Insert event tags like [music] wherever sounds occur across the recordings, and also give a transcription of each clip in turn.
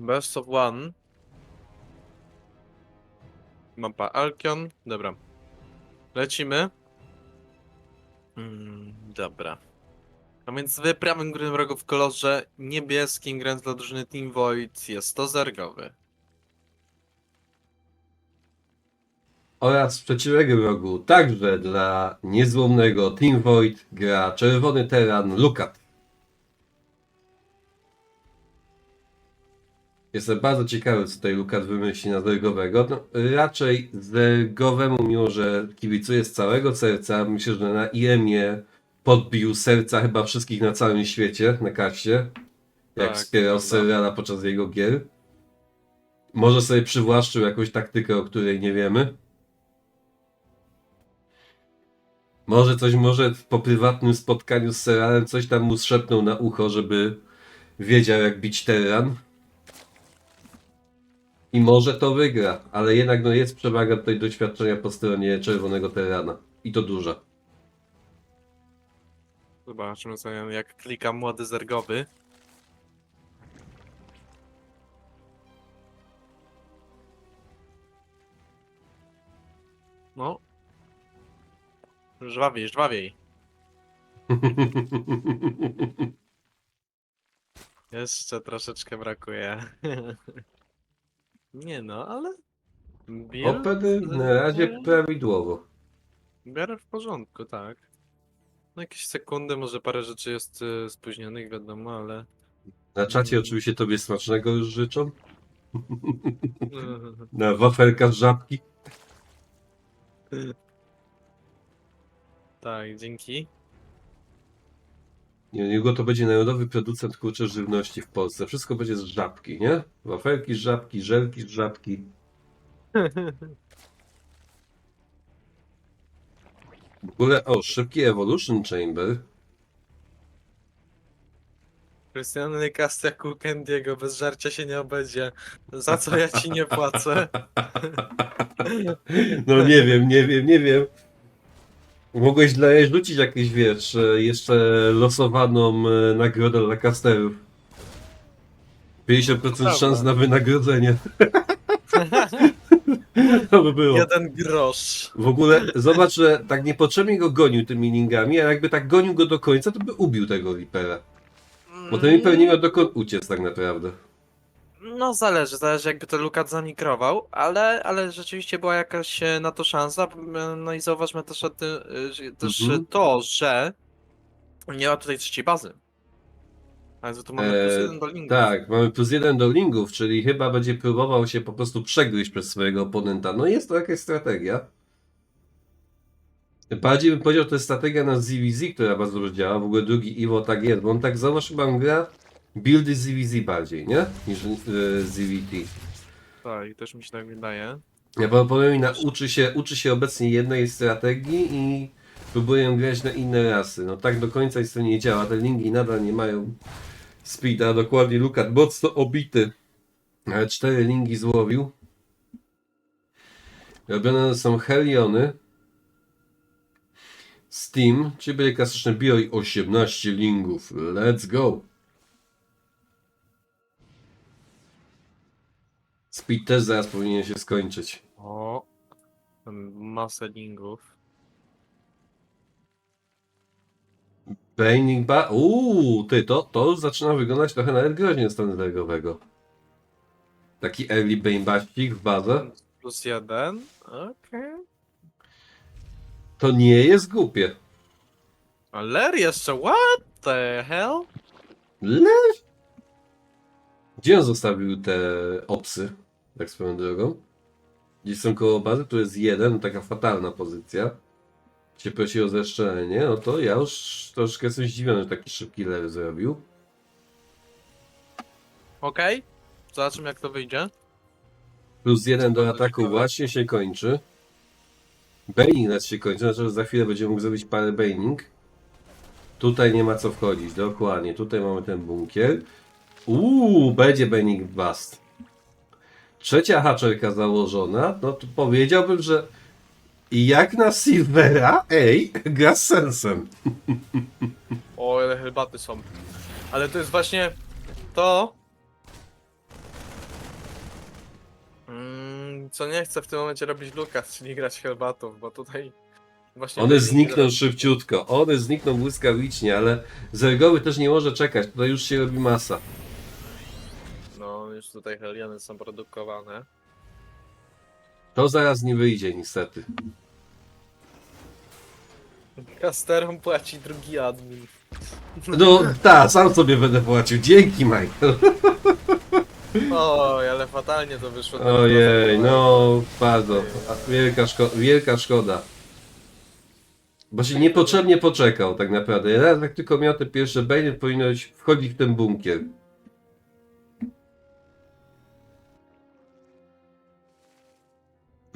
Best of one. Mapa Alkion. Dobra. Lecimy. Mm, dobra. A więc w prawym górnym rogu w kolorze niebieskim grając dla drużyny Team Void jest to zergowy. Oraz z przeciwnego rogu, także dla niezłomnego Team Void gra czerwony teran Lukat. Jestem bardzo ciekawy, co tutaj Lukat wymyśli na zergowego. No, raczej zergowemu, mimo że kibicuję z całego serca, myślę, że na IEM-ie podbił serca chyba wszystkich na całym świecie, na kaście. Jak Tak, wspierał prawda. seriala podczas jego gier. Może sobie przywłaszczył jakąś taktykę, o której nie wiemy. Może coś, może po prywatnym spotkaniu z serialem coś tam mu szepnął na ucho, żeby wiedział jak bić teran. I może to wygra, ale jednak no jest przewaga tutaj doświadczenia po stronie czerwonego terana. I to duża. Zobaczmy sobie jak klika młody zergowy. No. Żwawiej, żwawiej. [laughs] Jeszcze troszeczkę brakuje. [laughs] Nie no, ale... Biel Opedy na razie prawidłowo. w miarę w porządku, tak. No jakieś sekundy, może parę rzeczy jest y, spóźnionych, wiadomo, ale... Na czacie oczywiście tobie smacznego już życzą. [laughs] Na wafelka z żabki. tak, dzięki. Nie, niego to będzie narodowy producent kurcze żywności w Polsce. Wszystko będzie z żabki, nie? Wafelki z żabki, żelki z żabki. W ogóle, o, szybki Evolution Chamber. Krystian Kastia Kukendiego, bez żarcia się nie obędzie. Za co ja ci nie płacę? [laughs] No nie wiem, nie wiem, nie wiem. Mogłeś dla niej rzucić jakieś, wiesz, e, jeszcze losowaną e, nagrodę dla casterów. 50% Prawda. szans na wynagrodzenie. [laughs] to by było. Jeden grosz. W ogóle zobacz, że tak niepotrzebnie go gonił tymi lingami, a jakby tak gonił go do końca, to by ubił tego Reapera. Bo ten Reaper nie miał dokąd uciec tak naprawdę. No zależy, zależy jakby to Lukat zamikrował, ale, ale rzeczywiście była jakaś e, na to szansa. m, No i zauważmy też, o tym, e, że- też Mhm. to, że nie ma tutaj trzeciej bazy. Ale za to mamy plus Eee, jeden do. Tak, mamy plus jeden do lingów, czyli chyba będzie próbował się po prostu przegryźć przez swojego oponenta. No jest to jakaś strategia. Bardziej bym powiedział, to jest strategia na ZVZ, która bardzo dobrze działa. W ogóle drugi Iwo tak jest, bo on tak zauważ chyba on gra buildy ZVZ bardziej, nie? Niż yy, ZVT. Tak, i też mi się tak wydaje. Ja powiem, Ina uczy się, uczy się obecnie jednej strategii i próbuję grać na inne rasy. No tak do końca jest to nie działa. Te linki nadal nie mają speeda. Dokładnie Lukat mocno obity. Ale cztery linki złowił. Robione są Heliony. Steam, czyli będzie klasyczne bio i 18 lingów. Let's go! Speed też zaraz powinien się skończyć. O, tam masę lingów. Baining ba... Uuu, ty, to, to już zaczyna wyglądać trochę nawet groźnie z standardowego. Taki early Bane Baścik w bazę. Plus jeden, okej. To nie jest głupie. Ale jeszcze, what the hell? Le... Gdzie on zostawił te opsy? Tak swoją drogą. Gdzieś są koło bazy, tu jest jeden, taka fatalna pozycja. Cię prosi o zeszczelenie, no to ja już troszkę jestem zdziwiony, że taki szybki lewy zrobił. Okej, zobaczymy jak to wyjdzie. Plus jeden do ataku właśnie się kończy. Baining nas się kończy, znaczy, że za chwilę będziemy mógł zrobić parę Baining. Tutaj nie ma co wchodzić, dokładnie. Tutaj mamy ten bunkier. Uuu, będzie Baining Bust. Trzecia haczerka założona, no to powiedziałbym, że jak na Silvera, ej, gra z sensem. O, ile herbaty są. Ale to jest właśnie to, co nie chcę w tym momencie robić Lukas, czyli grać herbatów, bo tutaj właśnie... One znikną szybciutko, one znikną błyskawicznie, ale Zergowy też nie może czekać, tutaj już się robi masa. Już tutaj Heliony są produkowane. To zaraz nie wyjdzie niestety. Kasterom płaci drugi admin. No tak, sam sobie będę płacił. Dzięki Michael. [laughs] Oj, ale fatalnie to wyszło. Ojej, no bardzo. Wielka, szko wielka szkoda. Bo się niepotrzebnie poczekał tak naprawdę. Raz jak tylko miał te pierwsze bejny, powinnoś wchodzić w ten bunkier.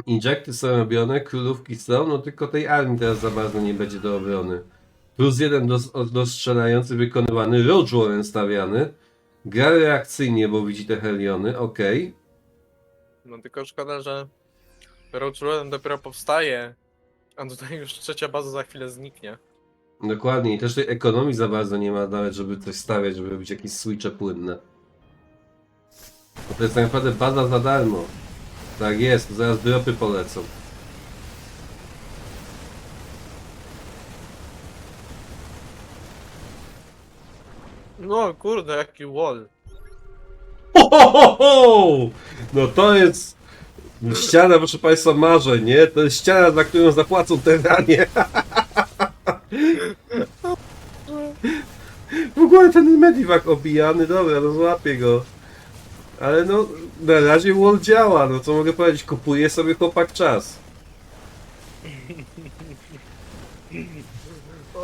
Injekty są robione, królówki są, no tylko tej armii teraz za bardzo nie będzie do obrony. Plus jeden dos dostrzelający wykonywany, Roach Warren stawiany. Gra reakcyjnie, bo widzi te heliony, okej. No tylko szkoda, że Roach Road dopiero powstaje, a tutaj już trzecia baza za chwilę zniknie. Dokładnie, i też tej ekonomii za bardzo nie ma nawet, żeby coś stawiać, żeby robić jakieś switche płynne. Bo to jest tak naprawdę baza za darmo. Tak jest, zaraz dropy polecą. No kurde, jaki wall. Ho, ho, ho, ho! No to jest ściana, proszę Państwa, marzeń, nie? To jest ściana, za którą zapłacą teranie. [laughs] W ogóle ten mediwak obijany, dobra, no złapię go. Ale no, na razie wall działa, no co mogę powiedzieć, kupuje sobie chłopak czas. [laughs]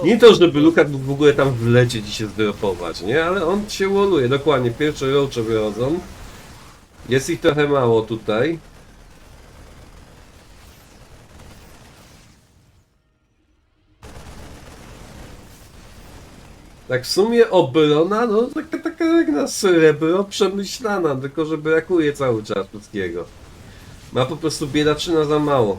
Nie to, żeby Lukat mógł w ogóle tam wlecieć i się zdropować, nie? Ale on się walluje, dokładnie. Pierwsze rocze wychodzą. Jest ich trochę mało tutaj. Tak w sumie obrona, no taka, taka jak na srebro przemyślana, tylko że brakuje cały czas wszystkiego. Ma po prostu biedaczyna za mało.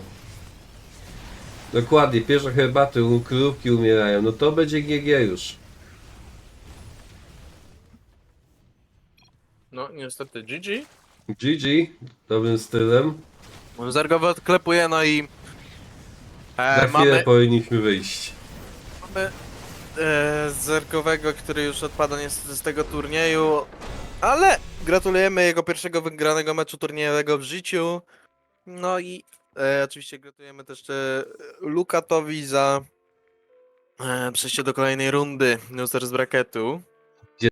Dokładnie, pierwsze herbaty, krówki umierają, no to będzie GG już. No niestety GG. GG, dobrym stylem. Zergowy odklepuje, no i Za e, chwilę mamy, powinniśmy wyjść. mamy e, Zergowego, który już odpada niestety z tego turnieju, ale gratulujemy jego pierwszego wygranego meczu turniejowego w życiu. No i e, oczywiście gratulujemy też e, Lukatowi za e, przejście do kolejnej rundy Losers Bracketu.